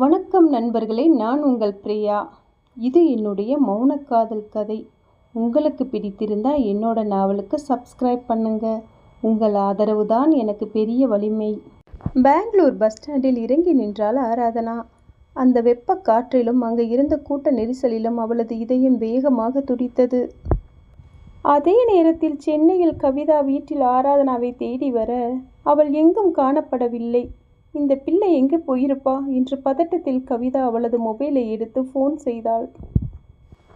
வணக்கம் நண்பர்களே நான் உங்கள் பிரியா. இது என்னுடைய மௌனக்காதல் கதை. உங்களுக்கு பிடித்திருந்தால் என்னோட நாவலுக்கு சப்ஸ்கிரைப் பண்ணுங்க. உங்கள் ஆதரவு தான் எனக்கு பெரிய வலிமை. பெங்களூர் பஸ் ஸ்டாண்டில் இறங்கி நின்றாள் ஆராதனா. அந்த வெப்ப காற்றிலும் அங்கு இருந்த கூட்ட நெரிசலிலும் அவளது இதயம் வேகமாக துடித்தது. அதே நேரத்தில் சென்னையில் கவிதா வீட்டில் ஆராதனாவை தேடி வர அவள் எங்கும் காணப்படவில்லை. இந்த பிள்ளை எங்கே போயிருப்பா? என்று பதட்டத்தில் கவிதா அவளது மொபைலை எடுத்து ஃபோன் செய்தாள்.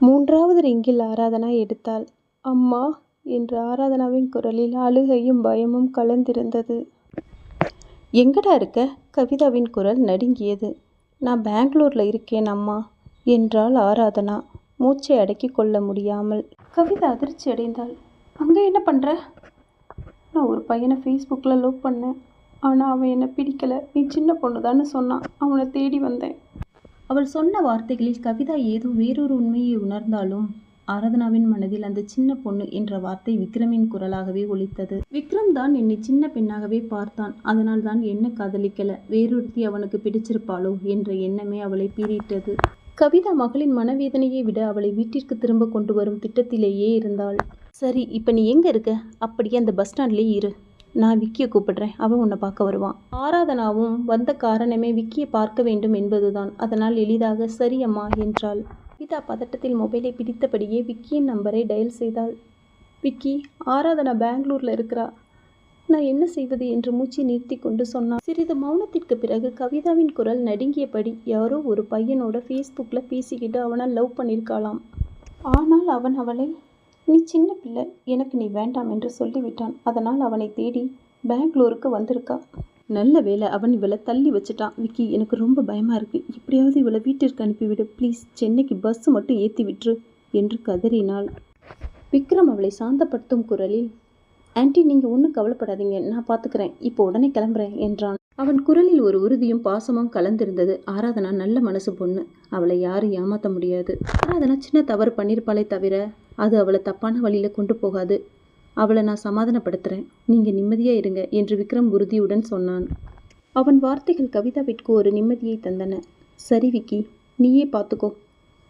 மூன்றாவது ரிங்கில் ஆராதனா எடுத்தாள். அம்மா என்று ஆராதனாவின் குரலில் அழுகையும் பயமும் கலந்திருந்தது. எங்கடா இருக்க? கவிதாவின் குரல் நடுங்கியது. நான் பெங்களூரில் இருக்கேன் அம்மா என்றாள் ஆராதனா மூச்சை அடக்கி கொள்ள முடியாமல். கவிதா அதிர்ச்சி அடைந்தாள் அங்கே என்ன பண்ணுற நான் ஒரு பையனை ஃபேஸ்புக்கில் லவ் பண்ணேன். ஆனால் அவன் என்னை பிடிக்கலை. நீ சின்ன பொண்ணு சொன்னான் அவனை தேடி வந்தேன். அவள் சொன்ன வார்த்தைகளில் கவிதா ஏதோ வேறொரு உண்மையை உணர்ந்தாலும் ஆராதனாவின் மனதில் அந்த சின்ன பொண்ணு என்ற வார்த்தை விக்ரமின் குரலாகவே ஒலித்தது. விக்ரம் தான் என்னை சின்ன பெண்ணாகவே பார்த்தான். அதனால் தான் என்ன காதலிக்கல. வேறொருத்தி அவனுக்கு பிடிச்சிருப்பாளோ என்ற எண்ணமே அவளை பீறிட்டது. கவிதா மகளின் மனவேதனையை விட அவளை வீட்டிற்கு திரும்ப கொண்டு வரும் திட்டத்திலேயே இருந்தாள். சரி இப்போ நீ எங்கே இருக்க? அப்படியே அந்த பஸ் ஸ்டாண்ட்லேயே இரு. நான் விக்கியை கூப்பிடுறேன். அவன் உன்னை பார்க்க வருவான். ஆராதனாவும் வந்த காரணமே விக்கியை பார்க்க வேண்டும் என்பதுதான். அதனால் எளிதாக சரி அம்மா என்றாள். கவிதா பதட்டத்தில் மொபைலை பிடித்தபடியே விக்கியின் நம்பரை டயல் செய்தாள். விக்கி ஆராதனா பெங்களூரில் இருக்கிறா? நான் என்ன செய்வது என்று மூச்சை நிறுத்தி கொண்டு சொன்னான். சிறிது மௌனத்திற்கு பிறகு கவிதாவின் குரல் நடுங்கியபடி யாரோ ஒரு பையனோட ஃபேஸ்புக்கில் பேசிக்கிட்டு அவனை லவ் பண்ணியிருக்காளாம் ஆனால் அவன் அவளை நீ சின்ன பிள்ளை எனக்கு நீ வேண்டாம் என்று சொல்லிவிட்டான். அதனால் அவனை தேடி பெங்களூருக்கு வந்திருக்கா. நல்ல வேலை அவன் இவளை தள்ளி வச்சுட்டான். விக்கி எனக்கு ரொம்ப பயமாக இருக்குது எப்படியாவது இவளை வீட்டிற்கு அனுப்பிவிடு. ப்ளீஸ் சென்னைக்கு பஸ் மட்டும் ஏற்றி விட்டுரு என்று கதறினாள். விக்ரம் அவளை சாந்தப்படுத்தும் குரலில் ஆன்ட்டி நீங்கள் ஒன்றும் கவலைப்படாதீங்க. நான் பார்த்துக்கிறேன் இப்போ உடனே கிளம்புறேன் என்றான். அவன் குரலில் ஒரு உறுதியும் பாசமும் கலந்திருந்தது. ஆராதனா நல்ல மனசு பொண்ணு. அவளை யாரும் ஏமாற்ற முடியாது. ஆராதனா சின்ன தவறு பண்ணியிருப்பாளே தவிர அது அவளை தப்பான வழியில் கொண்டு போகாது. அவளை நான் சமாதானப்படுத்துகிறேன் நீங்கள் நிம்மதியாக இருங்க என்று விக்ரம் உறுதியுடன் சொன்னான். அவன் வார்த்தைகள் கவிதாவிற்கு ஒரு நிம்மதியை தந்தன. சரி விக்கி நீயே பார்த்துக்கோ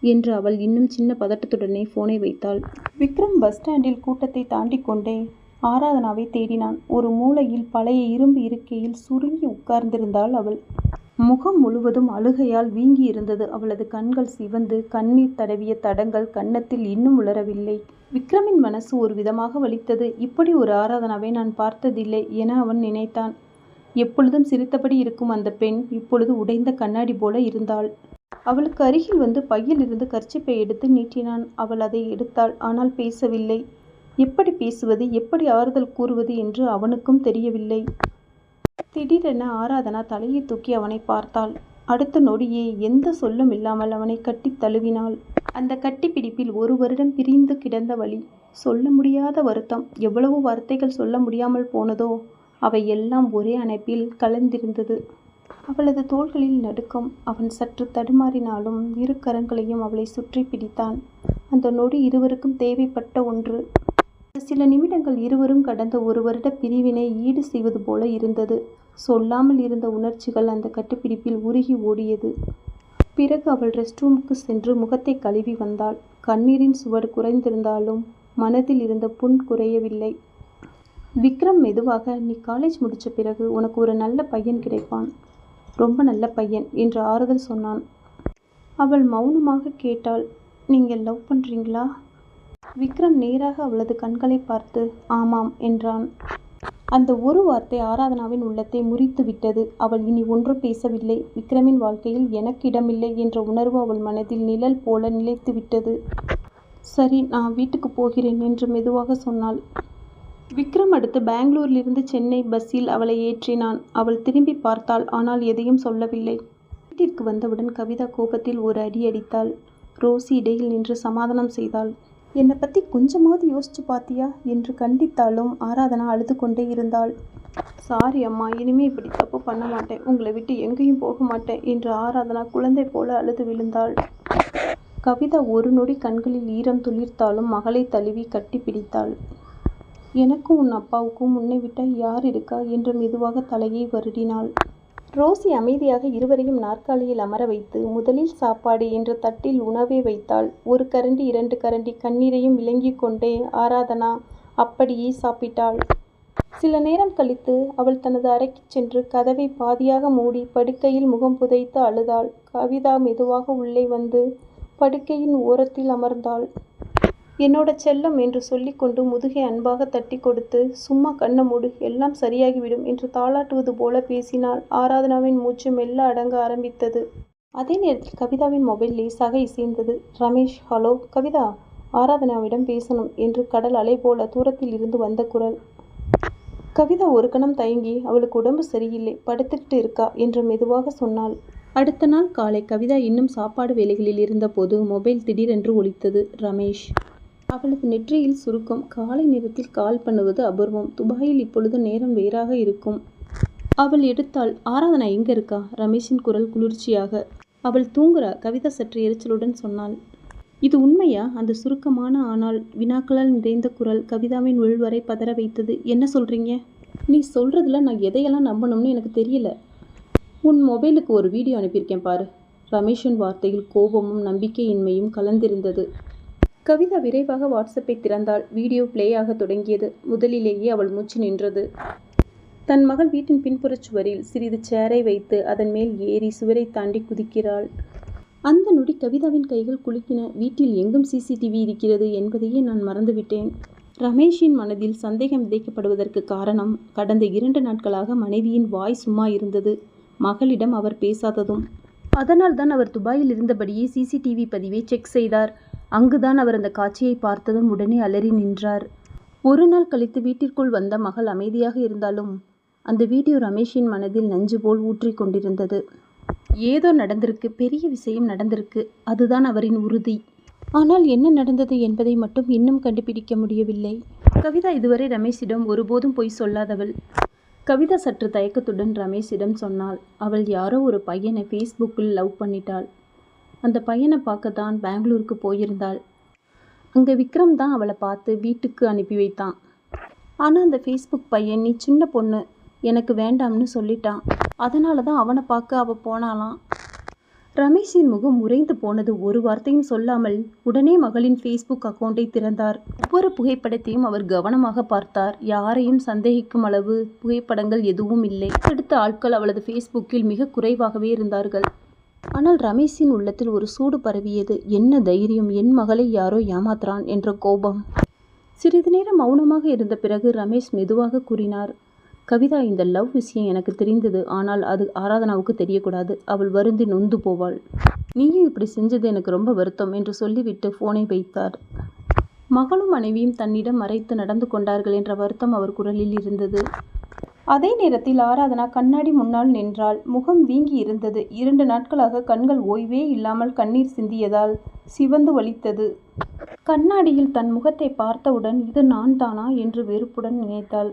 என்று அவள் இன்னும் சின்ன பதட்டத்துடனே ஃபோனை வைத்தாள். விக்ரம் பஸ் ஸ்டாண்டில் கூட்டத்தை தாண்டி கொண்டே ஆராதனாவை தேடினான். ஒரு மூலையில் பழைய இரும்பு இருக்கையில் சுருங்கி உட்கார்ந்திருந்தாள் அவள். முகம் முழுவதும் அழுகையால் வீங்கி இருந்தது அவளது கண்கள் சிவந்து கண்ணீர் தடவிய தடங்கள் கன்னத்தில் இன்னும் உளரவில்லை விக்ரமின் மனசு ஒரு விதமாக வலித்தது. இப்படி ஒரு ஆராதனாவை நான் பார்த்ததில்லை என அவன் நினைத்தான். எப்பொழுதும் சிரித்தபடி இருக்கும் அந்த பெண் இப்பொழுது உடைந்த கண்ணாடி போல இருந்தாள். அவளுக்கு அருகில் வந்து பையில் இருந்து கர்ச்சிப்பை எடுத்து நீட்டினான். அவள் அதை எடுத்தாள். ஆனால் பேசவில்லை. எப்படி பேசுவது எப்படி ஆறுதல் கூறுவது என்று அவனுக்கும் தெரியவில்லை. திடீரென ஆராதனா தலையை தூக்கி அவனை பார்த்தாள். அடுத்த நொடியே எந்த சொல்லும் இல்லாமல் அவனை கட்டி தழுவினாள். அந்த கட்டிப்பிடிப்பில் ஒரு வருடம் பிரிந்து கிடந்த வழி சொல்ல முடியாத வருத்தம். எவ்வளவு வார்த்தைகள் சொல்ல முடியாமல் போனதோ அவை எல்லாம் ஒரே அணைப்பில் கலந்திருந்தது. அவளது தோள்களில் நடுக்கம். அவன் சற்று தடுமாறினாலும் இரு கரங்களையும் அவளை சுற்றி பிடித்தான். அந்த நொடி இருவருக்கும் தேவைப்பட்ட ஒன்று. சில நிமிடங்கள் இருவரும் கடந்த ஒரு வருட பிரிவினை ஈடு செய்வது போல இருந்தது. சொல்லாமல் இருந்த உணர்ச்சிகள் அந்த கட்டுப்பிடிப்பில் உருகி ஓடியது. பிறகு அவள் ரெஸ்ட் ரூமுக்கு சென்று முகத்தை கழுவி வந்தாள். கண்ணீரின் சுவடு குறைந்திருந்தாலும் மனதில் இருந்த புண் குறையவில்லை. விக்ரம் மெதுவாக நீ காலேஜ் முடித்த பிறகு உனக்கு ஒரு நல்ல பையன் கிடைப்பான். ரொம்ப நல்ல பையன் என்று ஆறுதல் சொன்னான். அவள் மௌனமாக கேட்டாள். நீங்கள் லவ் பண்ணுறீங்களா விக்ரம் நேராக அவளது கண்களை பார்த்து ஆமாம் என்றான். அந்த ஒரு வார்த்தை ஆராதனாவின் உள்ளத்தை முறித்து விட்டது. அவள் இனி ஒன்றும் பேசவில்லை. விக்ரமின் வாழ்க்கையில் எனக்கு இடமில்லை என்ற உணர்வு அவள் மனதில் நிழல் போல நிலைத்து விட்டது. சரி நான் வீட்டுக்கு போகிறேன் என்று மெதுவாக சொன்னாள். விக்ரம் அடுத்து பெங்களூரிலிருந்து சென்னை பஸ்ஸில் அவளை ஏற்றினான். அவள் திரும்பி பார்த்தாள் ஆனால் எதையும் சொல்லவில்லை. வீட்டிற்கு வந்தவுடன் கவிதா கோபத்தில் ஒரு அடி அடித்தாள். ரோசி இடையில் நின்று சமாதானம் செய்தாள். என்னை பற்றி கொஞ்சமாவது யோசிச்சு பார்த்தியா என்று கண்டித்தாலும் ஆராதனா அழுது கொண்டே இருந்தாள். சாரி அம்மா இனிமே இப்படி தப்பு பண்ண மாட்டேன். உங்களை விட்டு எங்கேயும் போக மாட்டேன் என்று ஆராதனா குழந்தை போல அழுது விழுந்தாள். கவிதா ஒரு நொடி கண்களில் ஈரம் துளிர்த்தாலும் மகளை தழுவி கட்டி பிடித்தாள். எனக்கும் உன் அப்பாவுக்கும் உன்னை விட்டால் யார் இருக்கா? என்று மெதுவாக தலையை வருடினாள். ரோசி அமைதியாக இருவரையும் நாற்காலியில் அமர வைத்து முதலில் சாப்பாடு என்ற தட்டில் உணவே வைத்தாள். ஒரு கரண்டி இரண்டு கரண்டி கண்ணீரையும் விளங்கிக் கொண்டே ஆராதனா அப்படியே சாப்பிட்டாள். சில நேரம் கழித்து அவள் தனது அறைக்குச் சென்று கதவை பாதியாக மூடி படுக்கையில் முகம் புதைத்து அழுதாள். கவிதா மெதுவாக உள்ளே வந்து படுக்கையின் ஓரத்தில் அமர்ந்தாள். என்னோட செல்லம் என்று சொல்லிக்கொண்டு முதுகை அன்பாக தட்டி கொடுத்து சும்மா கண்ண மூடு எல்லாம் சரியாகிவிடும் என்று தாளாட்டுவது போல பேசினாள். ஆராதனாவின் மூச்சு மெல்ல அடங்க ஆரம்பித்தது. அதே நேரத்தில் கவிதாவின் மொபைல் லேசாக இசைந்தது. ரமேஷ் ஹலோ கவிதா ஆராதனாவிடம் பேசணும் என்று கடல் அலை போல தூரத்தில் இருந்து வந்த குரல். கவிதா ஒரு கணம் தயங்கி அவளுக்கு உடம்பு சரியில்லை படுத்துக்கிட்டு இருக்கா என்று மெதுவாக சொன்னாள். அடுத்த நாள் காலை கவிதா இன்னும் சாப்பாடு வேலைகளில் இருந்தபோது மொபைல் திடீரென்று ஒலித்தது. ரமேஷ் அவளது நெற்றியில் சுருக்கம் காலை நேரத்தில் கால் பண்ணுவது அபூர்வம். துபாயில் இப்பொழுது நேரம் வேறாக இருக்கும். அவள் எடுத்தாள் ஆராதனா எங்க இருக்கா? ரமேஷின் குரல் குளிர்ச்சியாக. அவள் தூங்குறா கவிதா சற்று எரிச்சலுடன் சொன்னாள். இது உண்மையா? அந்த சுருக்கமான ஆனால் வினாக்களால் நிறைந்த குரல் கவிதாவின் உள்வரை பதற வைத்தது. என்ன சொல்றீங்க? நீ சொல்றதுல நான் எதையெல்லாம் நம்பணும்னு எனக்கு தெரியல. உன் மொபைலுக்கு ஒரு வீடியோ அனுப்பியிருக்கேன் பாரு. ரமேஷின் வார்த்தையில் கோபமும் நம்பிக்கையின்மையும் கலந்திருந்தது. கவிதா விரைவாக வாட்ஸ்அப்பை திறந்தாள். வீடியோ பிளே ஆக தொடங்கியது. முதலிலேயே அவள் மூச்சு நின்றது. தன் மகள் வீட்டின் பின்புறச் சுவரில் சிறிது சேரை வைத்து அதன் மேல் ஏறி சுவரை தாண்டி குதிக்கிறாள். அந்த நொடி கவிதாவின் கைகள் குலுக்கின. வீட்டில் எங்கும் சிசிடிவி இருக்கிறது என்பதையே நான் மறந்துவிட்டேன். ரமேஷின் மனதில் சந்தேகம் விதைக்கப்படுவதற்கு காரணம் கடந்த இரண்டு நாட்களாக மனைவியின் வாய் சும்மா இருந்தது. மகளிடம் அவர் பேசாததும். அதனால் தான் அவர் துபாயில் இருந்தபடியே சிசிடிவி பதிவை செக் செய்தார். அங்குதான் அவர் அந்த காட்சியை பார்த்ததும் உடனே அலறி நின்றார். ஒரு நாள் கழித்து வீட்டிற்குள் வந்த மகள் அமைதியாக இருந்தாலும் அந்த வீடியோ ரமேஷின் மனதில் நஞ்சு போல் ஊற்றிக் கொண்டிருந்தது. ஏதோ நடந்திருக்கு பெரிய விஷயம் நடந்திருக்கு. அதுதான் அவரின் உறுதி. ஆனால் என்ன நடந்தது என்பதை மட்டும் இன்னும் கண்டுபிடிக்க முடியவில்லை. கவிதா இதுவரை ரமேஷிடம் ஒருபோதும் பொய் சொல்லாதவள். கவிதா சற்று தயக்கத்துடன் ரமேஷிடம் சொன்னாள். அவள் யாரோ ஒரு பையனை ஃபேஸ்புக்கில் லவ் பண்ணிட்டாள். அந்த பையனை பார்க்க தான் பெங்களூருக்கு போயிருந்தாள். அங்கே விக்ரம் தான் அவளை பார்த்து வீட்டுக்கு அனுப்பி வைத்தான். ஆனால் அந்த ஃபேஸ்புக் பையன் நீ சின்ன பொண்ணு எனக்கு வேண்டாம்னு சொல்லிட்டான் அதனால தான் அவனை பார்க்க அவள் போனாலாம் ரமேஷின் முகம் உறைந்து போனது ஒரு வார்த்தையும் சொல்லாமல் உடனே மகளின் ஃபேஸ்புக் அக்கௌண்ட்டை திறந்தார். ஒவ்வொரு புகைப்படத்தையும் அவர் கவனமாக பார்த்தார். யாரையும் சந்தேகிக்கும் அளவு புகைப்படங்கள் எதுவும் இல்லை. அடுத்த ஆட்கள் அவளது ஃபேஸ்புக்கில் மிக குறைவாகவே இருந்தார்கள். ஆனால் ரமேஷின் உள்ளத்தில் ஒரு சூடு பரவியது. என்ன தைரியம்? என் மகளை யாரோ ஏமாத்துறான்? என்ற கோபம். சிறிது நேரம் மௌனமாக இருந்த பிறகு ரமேஷ் மெதுவாக கூறினார் கவிதா இந்த லவ் விஷயம் எனக்கு தெரிந்தது. ஆனால் அது ஆராதனாவுக்கு தெரியக்கூடாது. அவள் வருந்தி நொந்து போவாள். நீயும் இப்படி செஞ்சது எனக்கு ரொம்ப வருத்தம் என்று சொல்லிவிட்டு போனை வைத்தார். மகளும் மனைவியும் தன்னிடம் மறைத்து நடந்து கொண்டார்கள் என்ற வருத்தம் அவர் குரலில் இருந்தது. அதே நேரத்தில் ஆராதனா கண்ணாடி முன்னால் நின்றாள். முகம் வீங்கி இருந்தது. இரண்டு நாட்களாக கண்கள் ஓய்வே இல்லாமல் கண்ணீர் சிந்தியதால் சிவந்து வலித்தது. கண்ணாடியில் தன் முகத்தை பார்த்தவுடன் இது நான் தானா என்று வெறுப்புடன் நினைத்தாள்.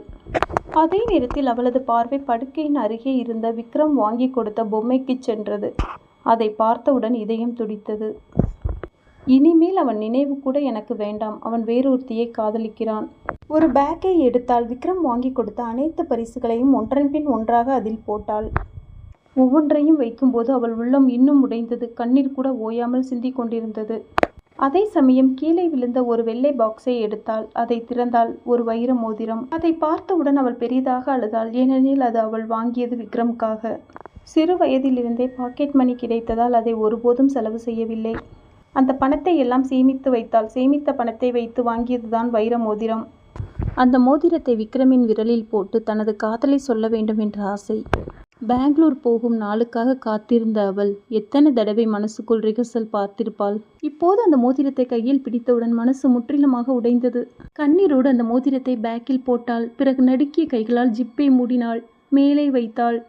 அதே நேரத்தில் அவளது பார்வை படுக்கையின் அருகே இருந்த விக்ரம் வாங்கி கொடுத்த பொம்மைக்கு சென்றது. அதை பார்த்தவுடன் இதயம் துடித்தது. இனிமேல் அவன் நினைவு கூட எனக்கு வேண்டாம். அவன் வேறொருத்தியை காதலிக்கிறான். ஒரு பேக்கை எடுத்தால் விக்ரம் வாங்கி கொடுத்த அனைத்து பரிசுகளையும் ஒன்றன் பின் ஒன்றாக அதில் போட்டாள். ஒவ்வொன்றையும் வைக்கும்போது அவள் உள்ளம் இன்னும் உடைந்தது. கண்ணீர் கூட ஓயாமல் சிந்திக் கொண்டிருந்தது. அதே சமயம் கீழே விழுந்த ஒரு வெள்ளை பாக்ஸை எடுத்தாள். அதை திறந்தாள். ஒரு வைர மோதிரம். அதை பார்த்தவுடன் அவள் பெரிதாக அழுதாள். ஏனெனில் அது அவள் வாங்கியது விக்ரம்காக. சிறு வயதிலிருந்தே பாக்கெட் மணி கிடைத்ததால் அதை ஒருபோதும் செலவு செய்யவில்லை. அந்த பணத்தை எல்லாம் சேமித்து வைத்தாள் சேமித்த பணத்தை வைத்து வாங்கியதுதான் வைர மோதிரம். அந்த மோதிரத்தை விக்ரமின் விரலில் போட்டு தனது காதலை சொல்ல வேண்டும் என்ற ஆசை. பெங்களூர் போகும் நாளுக்காக காத்திருந்த அவள் எத்தனை தடவை மனசுக்குள் ரிகர்சல் பார்த்திருப்பாள்? இப்போது அந்த மோதிரத்தை கையில் பிடித்தவுடன் மனசு முற்றிலுமாக உடைந்தது. கண்ணீரோடு அந்த மோதிரத்தை பேக்கில் போட்டாள். பிறகு நடுக்கிய கைகளால் ஜிப்பை மூடினாள். மேலே வைத்தாள்.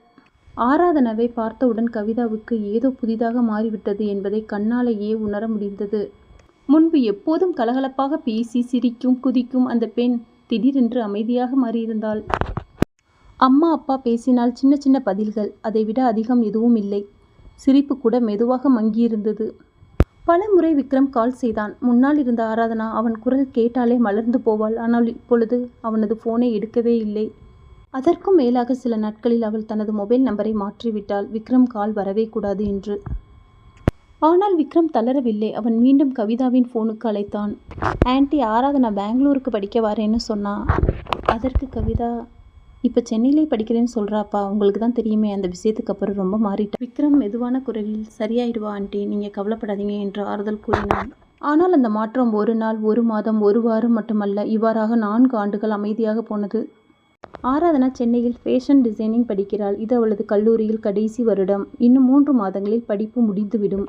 ஆராதனாவை பார்த்தவுடன் கவிதாவுக்கு ஏதோ புதிதாக மாறிவிட்டது என்பதை கண்ணாலேயே உணர முடிந்தது. முன்பு எப்போதும் கலகலப்பாக பேசி சிரிக்கும் குதிக்கும் அந்த பெண் திடீரென்று அமைதியாக மாறியிருந்தாள். அம்மா அப்பா பேசினால் சின்ன சின்ன பதில்கள் அதைவிட அதிகம் எதுவும் இல்லை. சிரிப்பு கூட மெதுவாக மங்கியிருந்தது. பல முறை விக்ரம் கால் செய்தான். முன்னால் இருந்த ஆராதனா அவன் குரல் கேட்டாலே மலர்ந்து போவாள். ஆனால் இப்பொழுது அவனது ஃபோனை எடுக்கவே இல்லை. அதற்கும் மேலாக சில நாட்களில் அவள் தனது மொபைல் நம்பரை மாற்றிவிட்டாள் விக்ரம் கால் வரவே கூடாது என்று. ஆனால் விக்ரம் தளரவில்லை. அவன் மீண்டும் கவிதாவின் ஃபோனுக்கு அழைத்தான். ஆன்ட்டி ஆராதனா பெங்களூருக்கு படிக்க வரேன்னு சொன்னா. அதற்கு கவிதா இப்போ சென்னையிலே படிக்கிறேன்னு சொல்கிறாப்பா உங்களுக்கு தான் தெரியுமே அந்த விஷயத்துக்கு அப்புறம் ரொம்ப மாறிட்டேன் விக்ரம் மெதுவான குரலில் சரியாயிடுவா ஆண்டி நீங்கள் கவலைப்படாதீங்க என்று ஆறுதல் கூறினான். ஆனால் அந்த மாற்றம் ஒரு நாள் ஒரு மாதம் ஒரு வாரம் மட்டுமல்ல. இவ்வாறாக நான்கு ஆண்டுகள் அமைதியாக போனது. ஆராதனா சென்னையில் ஃபேஷன் டிசைனிங் படிக்கிறாள். இது அவளது கல்லூரியில் கடைசி வருடம். இன்னும் மூன்று மாதங்களில் படிப்பு முடிந்துவிடும்.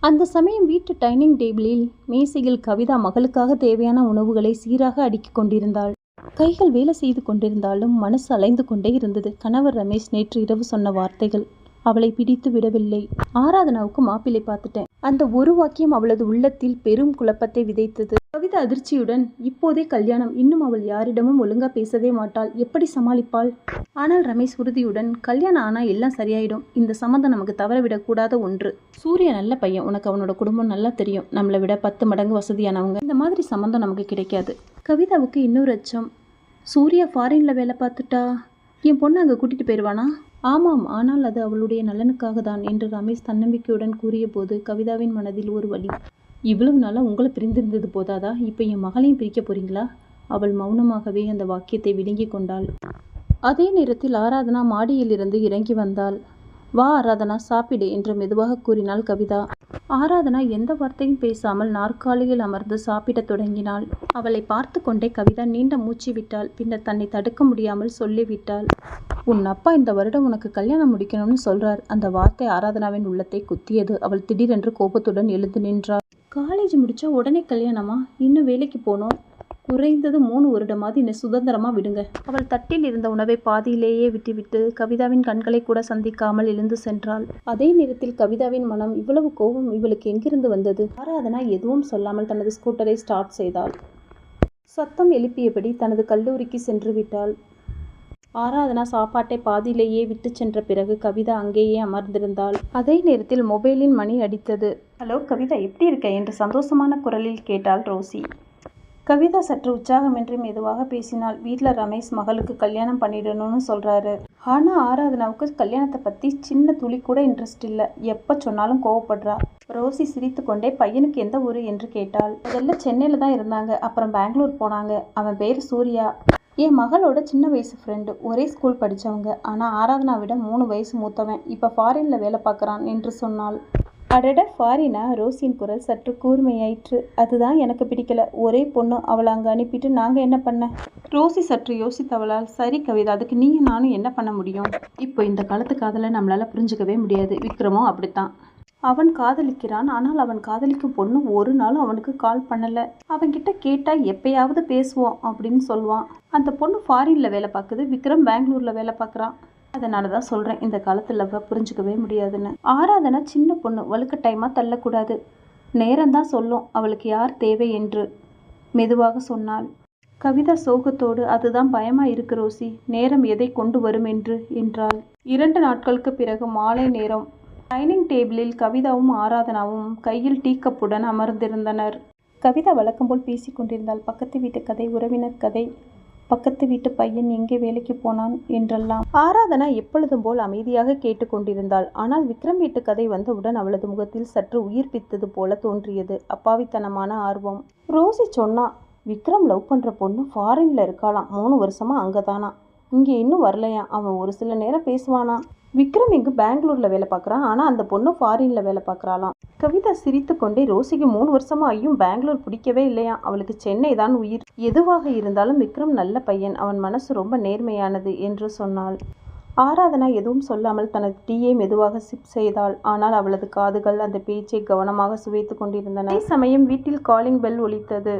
அந்த சமயம் வீட்டு டைனிங் டேபிளில் மேசையில் கவிதா மகளுக்காக தேவையான உணவுகளை சீராக அடுக்கிக் கொண்டிருந்தாள். கைகள் வேலை செய்து கொண்டிருந்தாலும் மனசு அலைந்து கொண்டே இருந்தது. கணவர் ரமேஷ் நேற்று இரவு சொன்ன வார்த்தைகள். அவளை பிடித்து விடவில்லை. ஆராதனாவுக்கு மாப்பிள்ளை பார்த்துட்டேன். அந்த ஒரு வாக்கியம் அவளது உள்ளத்தில் பெரும் குழப்பத்தை விதைத்தது. கவிதா அதிர்ச்சியுடன் இப்போதே கல்யாணம். இன்னும் அவள் யாரிடமும் ஒழுங்கா பேசவே மாட்டாள். எப்படி சமாளிப்பாள்? ஆனால் ரமேஷ் உறுதியுடன் கல்யாணம் ஆனா எல்லாம் சரியாயிடும். இந்த சம்மந்தம் நமக்கு தவறவிடக்கூடாத ஒன்று. சூரிய நல்ல பையன். உனக்கு அவனோட குடும்பம் நல்லா தெரியும். நம்மளை விட பத்து மடங்கு வசதியானவங்க. இந்த மாதிரி சம்மந்தம் நமக்கு கிடைக்காது. கவிதாவுக்கு இன்னொரு அச்சம். சூர்யா ஃபாரின்ல வேலை பார்த்துட்டா? என் பொண்ணு அங்கே கூட்டிகிட்டு போயிடுவானா ஆமாம் ஆனால் அது அவளுடைய நலனுக்காக தான் என்று ரமேஷ் தன்னம்பிக்கையுடன் கூறியபோது கவிதாவின் மனதில் ஒரு வழி இவ்வளவு நாளாக உங்களை பிரிந்திருந்தது போதாதா? இப்போ என் மகளையும் பிரிக்க போறீங்களா? அவள் மௌனமாகவே அந்த வாக்கியத்தை விழுங்கிக் கொண்டாள். அதே நேரத்தில் ஆராதனா மாடியிலிருந்து இறங்கி வந்தாள். வா ஆராதனா சாப்பிடு என்று மெதுவாக கூறினாள் கவிதா. ஆராதனா எந்த வார்த்தையும் பேசாமல் நாற்காலியில் அமர்ந்து சாப்பிடத் தொடங்கினாள். அவளை பார்த்து கொண்டே கவிதா நீண்ட மூச்சு விட்டாள். பின்னர் தன்னை தடுக்க முடியாமல் சொல்லிவிட்டாள். உன் அப்பா இந்த வருடம் உனக்கு கல்யாணம் முடிக்கணும்னு சொல்றார். அந்த வார்த்தை ஆராதனாவின் உள்ளத்தை குத்தியது. அவள் திடீரென்று கோபத்துடன் எழுந்து நின்றாள். காலேஜ் முடிச்சா உடனே கல்யாணமா? இன்னும் வேலைக்கு போனோம். குறைந்தது மூணு வருடமாவது என்னை சுதந்திரமா விடுங்க. அவள் தட்டில் இருந்த உணவை பாதியிலேயே விட்டுவிட்டு கவிதாவின் கண்களை கூட சந்திக்காமல் எழுந்து சென்றாள். அதே நேரத்தில் கவிதாவின் மனம் இவ்வளவு கோபம் இவளுக்கு எங்கிருந்து வந்தது? ஆராதனா எதுவும் சொல்லாமல் தனது ஸ்கூட்டரை ஸ்டார்ட் செய்தாள். சத்தம் எழுப்பியபடி தனது கல்லூரிக்கு சென்று விட்டாள். ஆராதனா சாப்பாட்டை பாதியிலேயே விட்டு சென்ற பிறகு கவிதா அங்கேயே அமர்ந்திருந்தாள். அதே நேரத்தில் மொபைலின் மணி அடித்தது. ஹலோ கவிதா எப்படி இருக்க? என்று சந்தோஷமான குரலில் கேட்டாள் ரோசி. கவிதா சற்று உற்சாகமின்றி மெதுவாக பேசினாள். வீட்டில் ரமேஷ் மகளுக்கு கல்யாணம் பண்ணிடணும்னு சொல்கிறாரு ஆனால் ஆராதனாவுக்கு கல்யாணத்தை பற்றி சின்ன துளி கூட இன்ட்ரெஸ்ட் இல்லை. எப்போ சொன்னாலும் கோவப்படுறா. ரோசி சிரித்து கொண்டே பையனுக்கு எந்த ஊர்? என்று கேட்டாள். முதல்ல சென்னையில் தான் இருந்தாங்க. அப்புறம் பெங்களூர் போனாங்க. அவன் பேர் சூர்யா. என் மகளோட சின்ன வயசு ஃப்ரெண்டு ஒரே ஸ்கூல் படித்தவங்க ஆனால் ஆராதனா விட மூணு வயசு மூத்தவன். இப்போ ஃபாரினில் வேலை பார்க்குறான் என்று சொன்னாள். அடட ஃபாரினா ரோசியின் குரல் சற்று கூர்மையாயிற்று. அதுதான் எனக்கு பிடிக்கல. ஒரே பொண்ணு அவளை அங்கே அனுப்பிட்டு நாங்கள் என்ன பண்ண? ரோசி சற்று யோசித்தவளால் சரி கவிதா அதுக்கு நீயும் நானும் என்ன பண்ண முடியும்? இப்போ இந்த காலத்து காதலை நம்மளால் புரிஞ்சுக்கவே முடியாது. விக்ரமும் அப்படித்தான். அவன் காதலிக்கிறான் ஆனால் அவன் காதலிக்கும் பொண்ணு ஒரு நாளும் அவனுக்கு கால் பண்ணலை. அவன்கிட்ட கேட்டால் எப்பயாவது பேசுவோம் அப்படின்னு சொல்லுவான். அந்த பொண்ணு ஃபாரின்ல வேலை பார்க்குது விக்ரம் பெங்களூர்ல வேலை பார்க்குறான். அதனால தான் சொல்கிறேன் இந்த காலத்தில் லவ்வை புரிஞ்சுக்கவே முடியாதுன்னு. ஆராதனா சின்ன பொண்ணு வலுக்கட்டாயமாக தள்ளக்கூடாது. நேரம்தான் சொல்லும் அவளுக்கு யார் தேவை என்று. மெதுவாக சொன்னாள். கவிதா சோகத்தோடு அதுதான் பயமா இருக்கு ரோசி நேரம் எதை கொண்டு வரும் என்று? என்றாள். இரண்டு நாட்களுக்கு பிறகு மாலை நேரம். டைனிங் டேபிளில் கவிதாவும் ஆராதனாவும் கையில் டீ கப்புடன் அமர்ந்திருந்தனர். கவிதா வழக்கம்போல் பேசிக் கொண்டிருந்தாள். பக்கத்து வீட்டு கதை உறவினர் கதை. பக்கத்து வீட்டு பையன் எங்கே வேலைக்கு போனான் என்றெல்லாம். ஆராதனா எப்பொழுதும் போல் அமைதியாக கேட்டுக்கொண்டிருந்தாள் ஆனால் விக்ரம் வீட்டு கதை வந்தவுடன் அவளது முகத்தில் சற்று உயிர் பித்தது போல தோன்றியது. அப்பாவித்தனமான ஆர்வம். ரோசி சொன்னா விக்ரம் லவ் பண்ணுற பொண்ணு ஃபாரின்ல இருக்காளாம். மூணு வருஷமா அங்கதானா? இங்கே இன்னும் வரலையா? அவன் ஒரு சில நேரம் பேசுவானா? விக்ரம் இங்கு பெங்களூர்ல வேலை பார்க்குறான். ஆனால் அந்த பொண்ணு ஃபாரின்ல வேலை பார்க்குறாளாம். கவிதா சிரித்து கொண்டே ரோசிக்கு மூணு வருஷமா ஐயும் பெங்களூர் பிடிக்கவே இல்லையா? அவளுக்கு சென்னை தான் உயிர். எதுவாக இருந்தாலும் விக்ரம் நல்ல பையன். அவன் மனசு ரொம்ப நேர்மையானது என்று சொன்னாள். ஆராதனா எதுவும் சொல்லாமல் தனது டீயை மெதுவாக சிப் செய்தாள். ஆனால் அவளது காதுகள் அந்த பேச்சை கவனமாக சுவைத்து கொண்டிருந்தன. அதே சமயம் வீட்டில் காலிங் பெல் ஒலித்தது.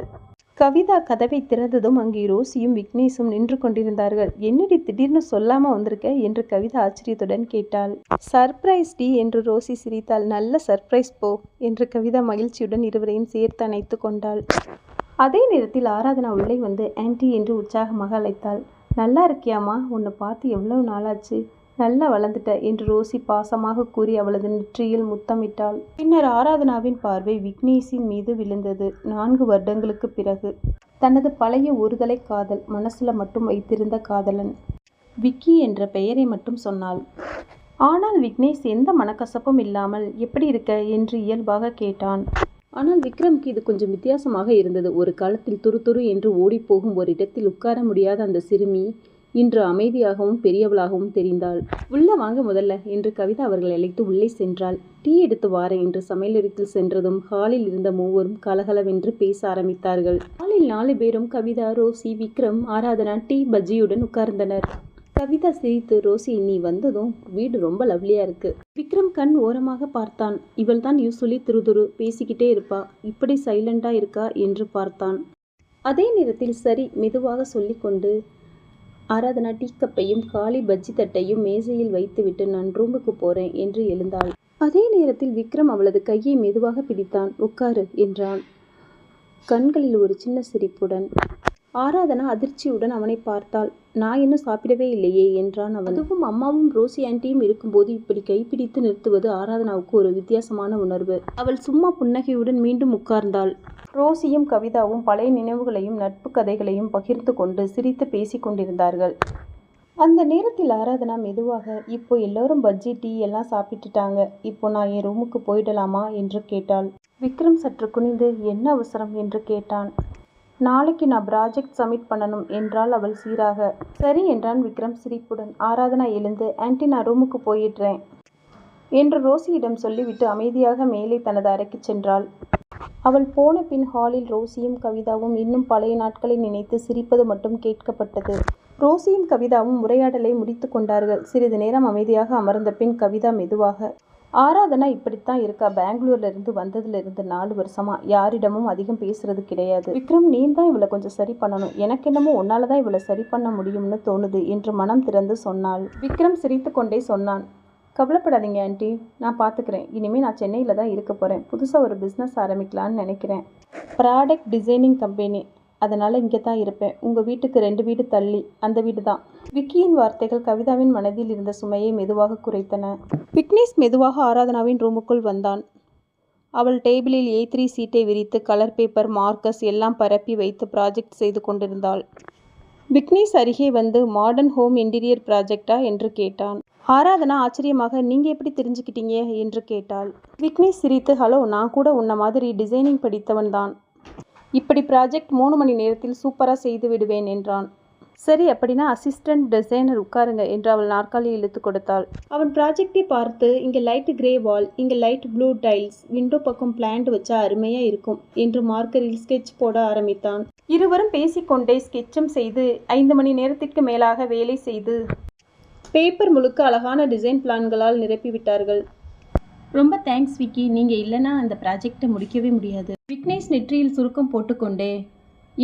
கவிதா கதவை திறந்ததும் அங்கே ரோசியும் விக்னேஷும் நின்று கொண்டிருந்தார்கள். என்னடி திடீர்னு சொல்லாம வந்திருக்க? என்று கவிதா ஆச்சரியத்துடன் கேட்டாள். சர்ப்ரைஸ் டி என்று ரோசி சிரித்தாள். நல்ல சர்ப்ரைஸ் போ என்று கவிதா மகிழ்ச்சியுடன் இருவரையும் சேர்த்து அணைத்து கொண்டாள். அதே நேரத்தில் ஆராதனா உள்ளே வந்து ஆன்டி என்று உற்சாகமாக அழைத்தாள். நல்லா இருக்கியாம்மா? உன்னை பார்த்து எவ்வளவு நாளாச்சு? நல்லா வளர்ந்துட்ட என்று ரோசி பாசமாக கூறி அவளது நெற்றியில் முத்தமிட்டாள். பின்னர் ஆராதனாவின் பார்வை விக்னேஷின் மீது விழுந்தது. நான்கு வருடங்களுக்கு பிறகு தனது பழைய ஒருதலை காதல் மனசுல மட்டும் வைத்திருந்த காதலன் விக்கி என்ற பெயரை மட்டும் சொன்னாள். ஆனால் விக்னேஷ் எந்த மனக்கசப்பும் இல்லாமல் எப்படி இருக்க? என்று இயல்பாக கேட்டான். ஆனால் விக்ரம்க்கு இது கொஞ்சம் வித்தியாசமாக இருந்தது. ஒரு காலத்தில் துரு துரு என்று ஓடிப்போகும் ஒரு இடத்தில் உட்கார முடியாத அந்த சிறுமி இன்று அமைதியாகவும் பெரியவளாகவும் தெரிந்தாள். உள்ள வாங்க முதல்ல என்று கவிதா அவர்களை அழைத்து உள்ளே சென்றாள். டீ எடுத்து வார என்று சமையலறைக்குள் சென்றதும் ஹாலில் இருந்த மூவரும் கலகலவென்று பேச ஆரம்பித்தார்கள். ஹாலில் நாலு பேரும் கவிதா ரோசி விக்ரம் ஆராதனா டீ பஜ்ஜியுடன் உட்கார்ந்தனர். கவிதா சிரித்து ரோசி நீ வந்ததும் வீடு ரொம்ப லவ்லியா இருக்கு. விக்ரம் கண் ஓரமாக பார்த்தான். இவள் தான் யூஸ்வலி துருதுரு பேசிக்கிட்டே இருப்பா. இப்படி சைலண்டா இருக்கா? என்று பார்த்தான். அதே நேரத்தில் சரி மெதுவாக சொல்லிக்கொண்டு ஆராதனா டீ கப்பையும் காலி பஜ்ஜி தட்டையும் மேசையில் வைத்துவிட்டு நான் ரூமுக்கு போறேன் என்று எழுந்தாள். அதே நேரத்தில் விக்ரம் அவளது கையை மெதுவாக பிடித்தான். உட்காரு என்றான். கண்களில் ஒரு சின்ன சிரிப்புடன். ஆராதனா அதிர்ச்சியுடன் அவனை பார்த்தாள். நான் இன்னும் சாப்பிடவே இல்லையே என்றான் அவன். அதுவும் அம்மாவும் ரோசி ஆண்டியும் இருக்கும்போது இப்படி கைப்பிடித்து நிறுத்துவது ஆராதனாவுக்கு ஒரு வித்தியாசமான உணர்வு. அவள் சும்மா புன்னகையுடன் மீண்டும் உட்கார்ந்தாள். ரோசியும் கவிதாவும் பழைய நினைவுகளையும் நட்பு கதைகளையும் பகிர்ந்து கொண்டு சிரித்து பேசிக் கொண்டிருந்தார்கள். அந்த நேரத்தில் ஆராதனா மெதுவாக இப்போ எல்லோரும் பஜ்ஜி டீ எல்லாம் சாப்பிட்டுட்டாங்க. இப்போ நான் என் ரூமுக்கு போயிடலாமா? என்று கேட்டாள். விக்ரம் சற்று குனிந்து என்ன அவசரம்? என்று கேட்டான். நாளைக்கு நான் ப்ராஜெக்ட் சப்மிட் பண்ணணும் என்றாள் அவள் சீராக. சரி என்றான் விக்ரம் சிரிப்புடன். ஆராதனா எழுந்து ஆன்ட்டி நான் ரூமுக்கு போயிடுறேன் என்று ரோசியிடம் சொல்லிவிட்டு அமைதியாக மேலே தனது அறைக்கு சென்றாள். அவள் போன பின் ஹாலில் ரோசியும் கவிதாவும் இன்னும் பழைய நாட்களை நினைத்து சிரிப்பது மட்டும் கேட்கப்பட்டது. ரோசியும் கவிதாவும் உரையாடலை முடித்து கொண்டார்கள். சிறிது நேரம் அமைதியாக அமர்ந்த பின் கவிதா மெதுவாக ஆராதனா இப்படித்தான் இருக்கா? பெங்களூர்ல இருந்து வந்ததுல இருந்து நாலு வருஷமா? யாரிடமும் அதிகம் பேசுறது கிடையாது. விக்ரம் நீ தான் இவளை கொஞ்சம் சரி பண்ணணும். எனக்கு என்னமோ உன்னால தான் இவளை சரி பண்ண முடியும்னு தோணுது என்று மனம் திறந்து சொன்னாள். விக்ரம் சிரித்து கொண்டே சொன்னான். கவலைப்படாதீங்க ஆண்டி. நான் பார்த்துக்கிறேன் இனிமேல் நான் சென்னையில் தான் இருக்க போகிறேன் புதுசாக ஒரு பிஸ்னஸ் ஆரம்பிக்கலான்னு நினைக்கிறேன். ப்ராடக்ட் டிசைனிங் கம்பெனி அதனால் இங்கே தான் இருப்பேன். உங்கள் வீட்டுக்கு ரெண்டு வீடு தள்ளி. அந்த வீடு தான். விக்கியின் வார்த்தைகள் கவிதாவின் மனதில் இருந்த சுமையை மெதுவாக குறைத்தன. விக்னேஷ் மெதுவாக ஆராதனாவின் ரூமுக்குள் வந்தான். அவள் டேபிளில் ஏ த்ரீ சீட்டை விரித்து கலர் பேப்பர் மார்க்கஸ் எல்லாம் பரப்பி வைத்து ப்ராஜெக்ட் செய்து கொண்டிருந்தாள். விக்னேஷ் அருகே வந்து மாடர்ன் ஹோம் இன்டீரியர் ப்ராஜெக்டா என்று கேட்டான். ஆராதனா ஆச்சரியமாக நீங்கள் எப்படி தெரிஞ்சுக்கிட்டீங்க? என்று கேட்டாள். விக்னேஷ் சிரித்து ஹலோ நான் கூட உன்ன மாதிரி டிசைனிங் படித்தவன் தான். இப்படி ப்ராஜெக்ட் மூணு மணி நேரத்தில் சூப்பராக செய்து விடுவேன் என்றான். சரி அப்படின்னா அசிஸ்டன்ட் டிசைனர் உட்காருங்க என்று அவள் நாற்காலியை இழுத்து கொடுத்தாள். அவன் ப்ராஜெக்டை பார்த்து இங்கே லைட் கிரே வால் இங்கே லைட் ப்ளூ டைல்ஸ் விண்டோ பக்கம் பிளான்ட் வச்சா அருமையாக இருக்கும் என்று மார்க்கரில் ஸ்கெட்ச் போட ஆரம்பித்தான். இருவரும் பேசிக்கொண்டே ஸ்கெட்சும் செய்து ஐந்து மணி நேரத்திற்கு மேலாக வேலை செய்து பேப்பர் முழுக்க அழகான டிசைன் பிளான்களால் நிரப்பிவிட்டார்கள் ரொம்ப தேங்க்ஸ் விக்கி. நீங்கள் இல்லைன்னா அந்த ப்ராஜெக்டை முடிக்கவே முடியாது. விக்னேஷ் நெற்றியில் சுருக்கம் போட்டுக்கொண்டே.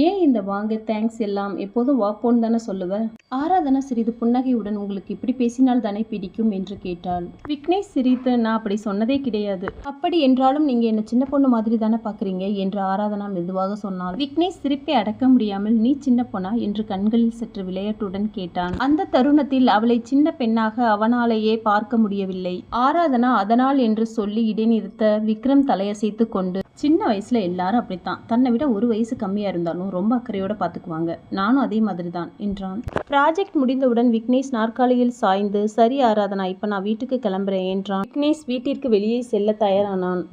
ஏன் இந்த வாங்க தேங்க்ஸ் எல்லாம் எப்போதும் வா தானே சொல்லுவ? ஆராதனா சிறிது புன்னகையுடன் உங்களுக்கு இப்படி பேசினால் தானே பிடிக்கும் என்று கேட்டாள். விக்னேஷ் சிரித்து நான் அப்படி சொன்னதே கிடையாது. அப்படி என்றாலும் நீங்க என்ன சின்ன பொண்ணு மாதிரி தானே பாக்குறீங்க என்று ஆராதனா மெதுவாக சொன்னாள். விக்னேஷ் சிரிப்பை அடக்க முடியாமல் நீ சின்ன பொண்ணா? என்று கண்களில் சற்று விளையாட்டுடன் கேட்டான். அந்த தருணத்தில் அவளை சின்ன பெண்ணாக அவனாலேயே பார்க்க முடியவில்லை. ஆராதனா அதனால் என்று சொல்லி இடைநிறுத்த விக்ரம் தலையசைத்து கொண்டு சின்ன வயசுல எல்லாரும் அப்படித்தான். தன்னை விட ஒரு வயசு கம்மியா இருந்தாலும் ரொம்ப அக்கறையோட பார்த்துக்குவாங்க நானும் அதே மாதிரி தான் என்றான். ப்ராஜெக்ட் முடிந்தவுடன் விக்னேஷ் நாற்காலியில் சாய்ந்து சரி ஆராதனா இப்போ நான் வீட்டுக்கு கிளம்புறேன் என்றான். விக்னேஷ் வீட்டிற்கு வெளியே செல்ல தயாரானான்.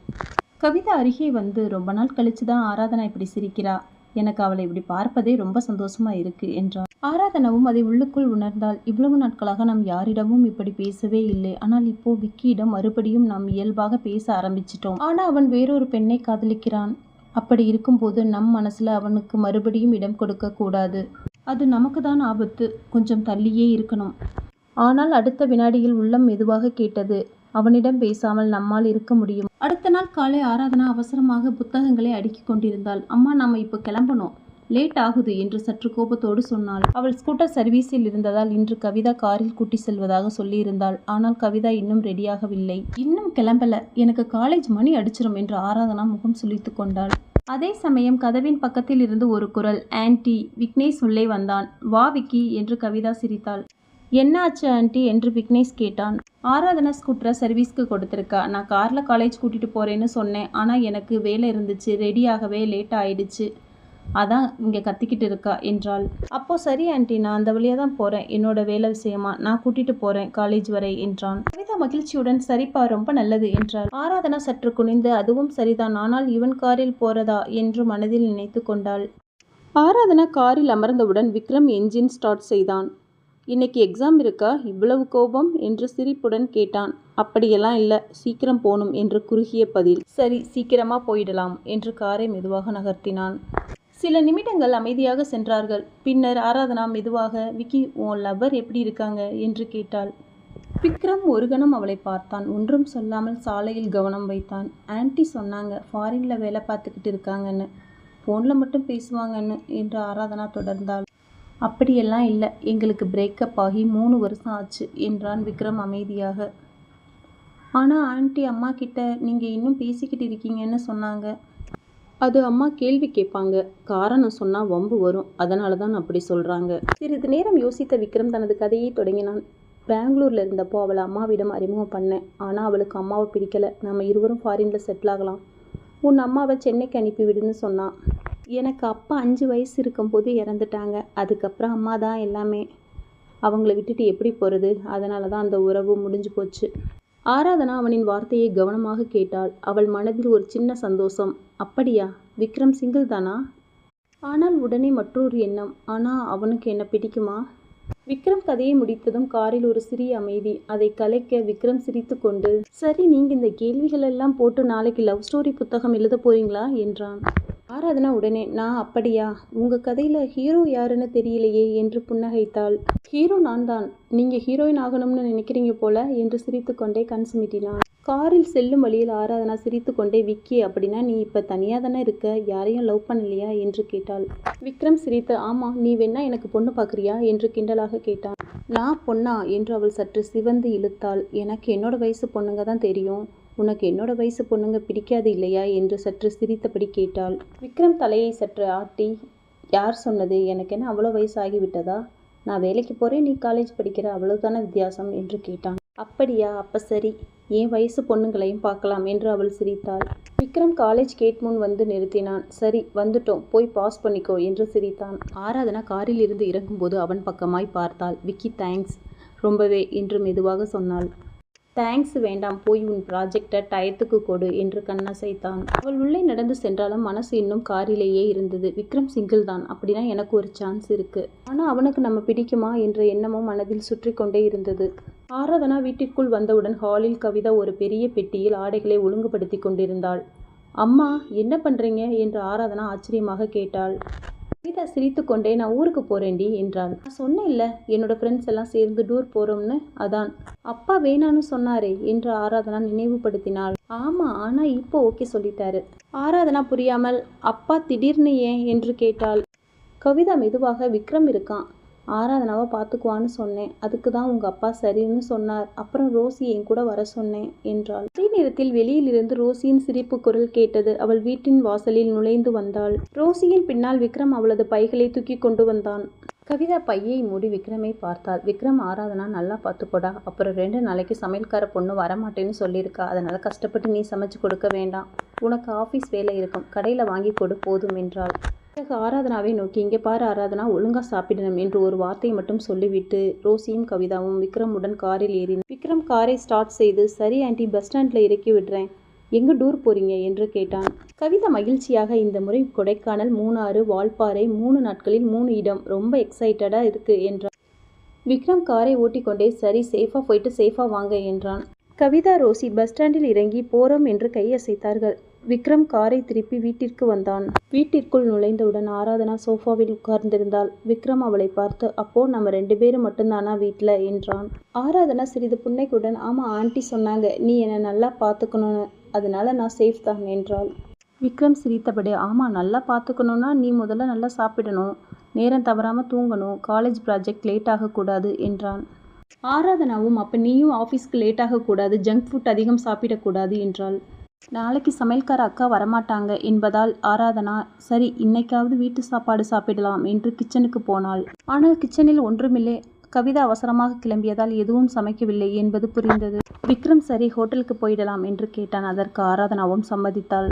கவிதா அருகே வந்து ரொம்ப நாள் கழிச்சு தான் ஆராதனா இப்படி சிரிக்கிறா. எனக்கு அவளை இப்படி பார்ப்பதே ரொம்ப சந்தோஷமா இருக்கு என்றான். ஆராதனவும் அதை உள்ளுக்குள் உணர்ந்தால் இவ்வளவு நாட்களாக நாம் யாரிடமும் இப்படி பேசவே இல்லை. ஆனால் இப்போ விக்கியிடம் மறுபடியும் நாம் இயல்பாக பேச ஆரம்பிச்சிட்டோம். ஆனா அவன் வேறொரு பெண்ணை காதலிக்கிறான். அப்படி இருக்கும்போது நம் மனசுல அவனுக்கு மறுபடியும் இடம் கொடுக்க கூடாது. அது நமக்கு தான் ஆபத்து. கொஞ்சம் தள்ளியே இருக்கணும். ஆனால் அடுத்த வினாடியில் உள்ளம் மெதுவாக கேட்டது அவனிடம் பேசாமல் நம்மால் இருக்க முடியும். அடுத்த நாள் காலை ஆராதனா அவசரமாக புத்தகங்களை அடுக்கி கொண்டிருந்தாள். அம்மா நாம இப்போ கிளம்பணும். லேட் ஆகுது என்று சற்று கோபத்தோடு சொன்னாள். அவள் ஸ்கூட்டர் சர்வீஸில் இருந்ததால் இன்று கவிதா காரில் கூட்டி செல்வதாக சொல்லியிருந்தாள். ஆனால் கவிதா இன்னும் ரெடியாகவில்லை. இன்னும் கிளம்பல. எனக்கு காலேஜ் மணி அடிச்சிடும் என்று ஆராதனா முகம் சுளித்து கொண்டாள். அதே சமயம் கதவின் பக்கத்தில் இருந்து ஒரு குரல் ஆன்டி விக்னேஷ் உள்ளே வந்தான். வா விக்கி என்று கவிதா சிரித்தாள். என்ன ஆச்சு ஆன்டி என்று விக்னேஷ் கேட்டான். ஆராதனா ஸ்கூட்டரை சர்வீஸ்க்கு கொடுத்துருக்கா. நான் காரில் காலேஜ் கூட்டிகிட்டு போகிறேன்னு சொன்னேன். ஆனால் எனக்கு வேலை இருந்துச்சு. ரெடியாகவே லேட் ஆயிடுச்சு. அதான் இங்கே கத்திக்கிட்டு இருக்கா என்றாள். அப்போ சரி ஆண்டி நான் அந்த வழியாக தான் போகிறேன் என்னோட வேலை விஷயமா? நான் கூட்டிட்டு போகிறேன் காலேஜ் வரை என்றான். கவிதா மகிழ்ச்சியுடன் சரிப்பா ரொம்ப நல்லது என்றாள். ஆராதனா சற்று குனிந்து அதுவும் சரிதான். ஆனால் இவன் காரில் போறதா? என்று மனதில் நினைத்து கொண்டாள். ஆராதனா காரில் அமர்ந்தவுடன் விக்ரம் என்ஜின் ஸ்டார்ட் செய்தான். இன்னைக்கு எக்ஸாம் இருக்கா? இவ்வளவு கோபம்? என்று சிரிப்புடன் கேட்டான். அப்படியெல்லாம் இல்லை. சீக்கிரம் போகணும் என்று குறுகிய பதில். சரி சீக்கிரமா போயிடலாம் என்று காரை மெதுவாக நகர்த்தினான். சில நிமிடங்கள் அமைதியாக சென்றார்கள். பின்னர் ஆராதனா மெதுவாக விக்கி உன் லவ்வர் எப்படி இருக்காங்க? என்று கேட்டாள். விக்ரம் ஒரு கணம் அவளை பார்த்தான். ஒன்றும் சொல்லாமல் சாலையில் கவனம் வைத்தான். ஆன்டி சொன்னாங்க ஃபாரின்ல வேலை பார்த்துக்கிட்டு இருக்காங்கன்னு. ஃபோனில் மட்டும் பேசுவாங்கன்னு என்று ஆராதனா தொடர்ந்தாள். அப்படியெல்லாம் இல்லை. எங்களுக்கு பிரேக்கப் ஆகி மூணு வருஷம் ஆச்சு என்றான் விக்ரம் அமைதியாக. ஆனால் ஆன்ட்டி அம்மா கிட்ட நீங்கள் இன்னும் பேசிக்கிட்டு இருக்கீங்கன்னு சொன்னாங்க. அது அம்மா கேள்வி கேட்பாங்க. காரணம் சொன்னால் வம்பு வரும். அதனால தான் அப்படி சொல்கிறாங்க சிறிது நேரம் யோசித்த விக்ரம் தனது கதையை தொடங்கினான். பெங்களூரில் இருந்தப்போ அவளை அம்மாவிடம் அறிமுகம் பண்ணேன். ஆனால் அவளுக்கு அம்மாவை பிடிக்கலை. நம்ம இருவரும் ஃபாரினில் செட்டில் ஆகலாம். உன் அம்மாவை சென்னைக்கு அனுப்பிவிடுன்னு சொன்னான் எனக்கு அப்பா அஞ்சு வயசு இருக்கும்போது இறந்துட்டாங்க. அதுக்கப்புறம் அம்மா தான் எல்லாமே. அவங்கள விட்டுட்டு எப்படி போகிறது அதனால தான் அந்த உறவு முடிஞ்சு போச்சு. ஆராதனா அவனின் வார்த்தையை கவனமாக கேட்டாள். அவள் மனதில் ஒரு சின்ன சந்தோஷம். அப்படியா? விக்ரம் சிங்கிள் தானா? ஆனால் உடனே மற்றொரு எண்ணம். ஆனால் அவனுக்கு என்ன பிடிக்குமா? விக்ரம் கதையை முடித்ததும் காரில் ஒரு சிறிய அமைதி. அதை கலைக்க விக்ரம் சிரித்துக்கொண்டு சரி நீங்க இந்த கேள்விகள் எல்லாம் போட்டு நாளைக்கு லவ் ஸ்டோரி புத்தகம் எழுத போறீங்களா? என்றான். ஆராதனா உடனே நான் அப்படியா? உங்கள் கதையில் ஹீரோ யாருன்னு தெரியலையே என்று புன்னகைத்தாள். ஹீரோ நான் தான் நீங்கள் ஹீரோயின் ஆகணும்னு நினைக்கிறீங்க போல என்று சிரித்துக்கொண்டே கண் சுமிட்டினான் காரில் செல்லும் வழியில் ஆராதனா சிரித்துக்கொண்டே விக்கி அப்படின்னா நீ இப்போ தனியாக தானே இருக்க? யாரையும் லவ் பண்ணலையா? என்று கேட்டாள். விக்ரம் சிரித்து ஆமாம் நீ வேணா எனக்கு பொண்ணு பார்க்குறியா என்று கிண்டலாக கேட்டான். நான் பொண்ணா? என்று அவள் சற்று சிவந்து இழுத்தாள். எனக்கு என்னோட வயசு பொண்ணுங்க தான் தெரியும். உனக்கு என்னோட வயசு பொண்ணுங்க பிடிக்காது இல்லையா? என்று சற்று சிரித்தபடி கேட்டாள். விக்ரம் தலையை சற்று ஆட்டி யார் சொன்னது? எனக்கு என்ன அவ்வளோ வயசு ஆகிவிட்டதா நான் வேலைக்கு போகிறேன் நீ காலேஜ் படிக்கிற அவ்வளோதான வித்தியாசம்? என்று கேட்டான். அப்படியா? அப்ப சரி. என் வயசு பொண்ணுங்களையும் பார்க்கலாம் என்று அவள் சிரித்தாள். விக்ரம் காலேஜ் கேட் முன் வந்து நிறுத்தினான். சரி வந்துட்டோம். போய் பாஸ் பண்ணிக்கோ என்று சிரித்தான். ஆராதனா காரில் இருந்து இறங்கும்போது அவன் பக்கமாய் பார்த்தாள். விக்கி தேங்க்ஸ் ரொம்பவே என்று மெதுவாக சொன்னாள். தேங்க்ஸ் வேண்டாம் போய் உன் ப்ராஜெக்டை டயத்துக்கு கொடு என்று கண்ணசைத்தான் அவள் உள்ளே நடந்து சென்றாலும் மனசு இன்னும் காரிலேயே இருந்தது. விக்ரம் சிங்கிள் தான். அப்படின்னா எனக்கு ஒரு சான்ஸ் இருக்கு. ஆனால் அவனுக்கு நம்ம பிடிக்குமா என்ற எண்ணமும் மனதில் சுற்றி கொண்டே இருந்தது. ஆராதனா வீட்டிற்குள் வந்தவுடன் ஹாலில் கவிதா ஒரு பெரிய பெட்டியில் ஆடைகளை ஒழுங்குபடுத்தி கொண்டிருந்தாள். அம்மா என்ன பண்ணுறீங்க என்று ஆராதனா ஆச்சரியமாக கேட்டாள். சீதா சிரித்து கொண்டே நான் ஊருக்கு போறேன்டி என்றாள். நான் இல்ல என்னோட ஃப்ரெண்ட்ஸ் எல்லாம் சேர்ந்து டூர் போறோம்னு? அதான். அப்பா வேணான்னு சொன்னாரே என்று ஆராதனா நினைவுபடுத்தினாள். ஆமா ஆனா இப்போ ஓகே சொல்லிட்டாரு. ஆராதனா புரியாமல் அப்பா திடீர்னு ஏன்? என்று கேட்டாள். கவிதா மெதுவாக விக்ரம் இருக்கான். ஆராதனாவை பார்த்துக்குவான்னு சொன்னேன். அதுக்கு தான் உங்கள் அப்பா சரின்னு சொன்னார். அப்புறம் ரோசி என் கூட வர சொன்னேன் என்றாள். அதே நேரத்தில் வெளியிலிருந்து ரோசியின் சிரிப்பு குரல் கேட்டது. அவள் வீட்டின் வாசலில் நுழைந்து வந்தாள். ரோசியின் பின்னால் விக்ரம் அவளது பைகளை தூக்கி கொண்டு வந்தான். கவிதா பையை மூடி விக்ரமை பார்த்தாள். விக்ரம் ஆராதனா நல்லா பார்த்துக்கோடா. அப்புறம் ரெண்டு நாளைக்கு சமையல்கார பொண்ணு வரமாட்டேன்னு சொல்லியிருக்கா. அதனால கஷ்டப்பட்டு நீ சமைச்சு கொடுக்க வேண்டாம். உனக்கு ஆஃபீஸ் வேலை இருக்கும். கடையில் வாங்கி கொடு போதும் என்றாள். பிறகு ஆராதனாவை நோக்கி இங்கே பாரு ஆராதனா ஒழுங்கா சாப்பிடணும் என்று ஒரு வார்த்தை மட்டும் சொல்லிவிட்டு ரோசியும் கவிதாவும் விக்ரமுடன் காரில் ஏறின விக்ரம் காரை ஸ்டார்ட் செய்து சரி ஆண்டி பஸ் ஸ்டாண்டில் இறக்கி விடுறேன். எங்க டூர் போறீங்க? என்று கேட்டான். கவிதா மகிழ்ச்சியாக இந்த முறை கொடைக்கானல் மூணாறு வால்பாறை மூணு நாட்களில் மூணு இடம். ரொம்ப எக்ஸைட்டடா இருக்கு என்றான். விக்ரம் காரை ஓட்டிக்கொண்டே சரி சேஃபா போயிட்டு சேஃபா வாங்க என்றான். கவிதா ரோசி பஸ் ஸ்டாண்டில் இறங்கி போறோம் என்று கையசைத்தார்கள். விக்ரம் காரை திருப்பி வீட்டிற்கு வந்தான். வீட்டிற்குள் நுழைந்தவுடன் ஆராதனா சோஃபாவில் உட்கார்ந்திருந்தாள். விக்ரம் அவளை பார்த்து அப்போ நம்ம ரெண்டு பேரும் மட்டும்தானா வீட்டில் என்றான். ஆராதனா சிறிது புன்னைக்குடன் ஆமாம் ஆண்டி சொன்னாங்க. நீ என்னை நல்லா பார்த்துக்கணும்னு அதனால நான் சேஃப் தான் என்றாள். விக்ரம் சிரித்தபடி ஆமாம் நல்லா பார்த்துக்கணும்னா நீ முதல்ல நல்லா சாப்பிடணும். நேரம் தவறாமல் தூங்கணும். காலேஜ் ப்ராஜெக்ட் லேட் ஆகக்கூடாது என்றான். ஆராதனாவும் அப்போ நீயும் ஆஃபீஸ்க்கு லேட் ஆகக்கூடாது. ஜங்க் ஃபுட் அதிகம் சாப்பிடக்கூடாது என்றாள். நாளைக்கு சமையல்கார அக்கா வரமாட்டாங்க என்பதால் ஆராதனா சரி இன்னைக்காவது வீட்டு சாப்பாடு சாப்பிடலாம் என்று கிச்சனுக்கு போனாள். ஆனால் கிச்சனில் ஒன்றுமில்லை. கவிதா அவசரமாக கிளம்பியதால் எதுவும் சமைக்கவில்லை என்பது புரிந்தது. விக்ரம் சரி ஹோட்டலுக்கு போயிடலாம் என்று கேட்டான். அதற்கு ஆராதனாவும் சம்மதித்தாள்.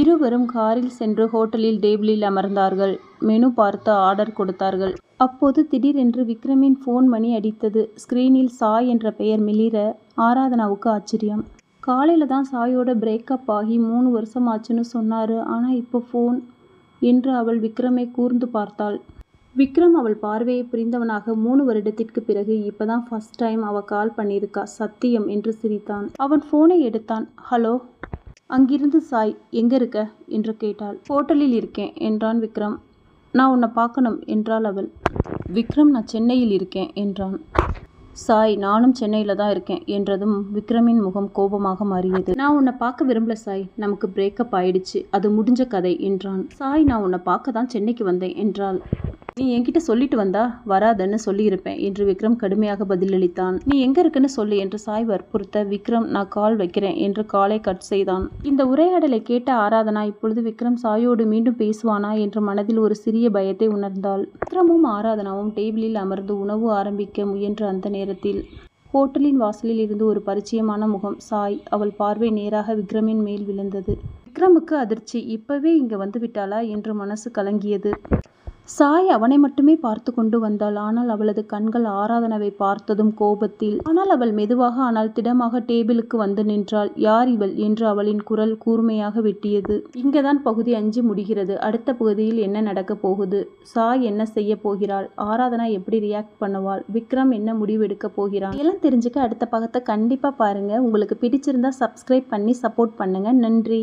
இருவரும் காரில் சென்று ஹோட்டலில் டேபிளில் அமர்ந்தார்கள். மெனு பார்த்து ஆர்டர் கொடுத்தார்கள். அப்போது திடீரென்று விக்ரமின் ஃபோன் மணி அடித்தது. ஸ்கிரீனில் சாய் என்ற பெயர் மிளிர ஆராதனாவுக்கு ஆச்சரியம். காலையில் தான் சாயோட பிரேக்கப் ஆகி மூணு வருஷம் ஆச்சுன்னு சொன்னார். ஆனால் இப்போ ஃபோன் என்று அவள் விக்ரமை கூர்ந்து பார்த்தாள். விக்ரம் அவள் பார்வையை புரிந்தவனாக மூணு வருடத்திற்கு பிறகு இப்போதான் ஃபர்ஸ்ட் டைம் அவள் கால் பண்ணியிருக்கா சத்தியம் என்று சிரித்தான். அவன் ஃபோனை எடுத்தான். ஹலோ அங்கிருந்து சாய் எங்க இருக்க? என்று கேட்டாள். ஹோட்டலில் இருக்கேன் என்றான் விக்ரம். நான் உன்னை பார்க்கணும் என்றாள் அவள். விக்ரம் நான் சென்னையில் இருக்கேன் என்றான். சாய் நானும் சென்னையில் தான் இருக்கேன் என்றதும் விக்ரமின் முகம் கோபமாக மாறியது. நான் உன்னை பார்க்க விரும்பல சாய். நமக்கு பிரேக்கப் ஆயிடுச்சு. அது முடிஞ்ச கதை என்றான். சாய் நான் உன்னை பார்க்க தான் சென்னைக்கு வந்தேன் என்றாள். நீ என்கிட்ட சொல்லிட்டு வந்தா வராதன்னு சொல்லியிருப்பேன் என்று விக்ரம் கடுமையாக பதிலளித்தான். நீ எங்க இருக்குன்னு சொல்லு என்று சாய் வற்புறுத்த விக்ரம் நான் கால் வைக்கிறேன் என்று காலை கட் செய்தான். இந்த உரையாடலை கேட்ட ஆராதனா இப்பொழுது விக்ரம் சாயோடு மீண்டும் பேசுவானா? என்ற மனதில் ஒரு சிறிய பயத்தை உணர்ந்தாள். விக்ரமும் ஆராதனாவும் டேபிளில் அமர்ந்து உணவு ஆரம்பிக்க முயன்ற அந்த நேரத்தில் ஹோட்டலின் வாசலில் இருந்து ஒரு பரிச்சயமான முகம் சாய் அவள் பார்வை நேராக விக்ரமின் மேல் விழுந்தது. விக்ரமுக்கு அதிர்ச்சி இப்பவே இங்க வந்து விட்டாளா? என்று மனசு கலங்கியது. சாய் அவனை மட்டுமே பார்த்து கொண்டு வந்தாள். ஆனால் அவளது கண்கள் ஆராதனாவை பார்த்ததும் கோபத்தில். ஆனால் அவள் மெதுவாக ஆனால் திடமாக டேபிளுக்கு வந்து நின்றாள். யார் இவள்? என்று அவளின் குரல் கூர்மையாக வெட்டியது. இங்கதான் பகுதி அஞ்சு முடிகிறது. அடுத்த பகுதியில் என்ன நடக்கப் போகுது? சாய் என்ன செய்ய போகிறாள்? ஆராதனா எப்படி ரியாக்ட் பண்ணுவாள்? விக்ரம் என்ன முடிவெடுக்க போகிறான்? எல்லாம் தெரிஞ்சுக்க அடுத்த பக்கத்தை கண்டிப்பா பாருங்க. உங்களுக்கு பிடிச்சிருந்தா சப்ஸ்கிரைப் பண்ணி சப்போர்ட் பண்ணுங்க. நன்றி.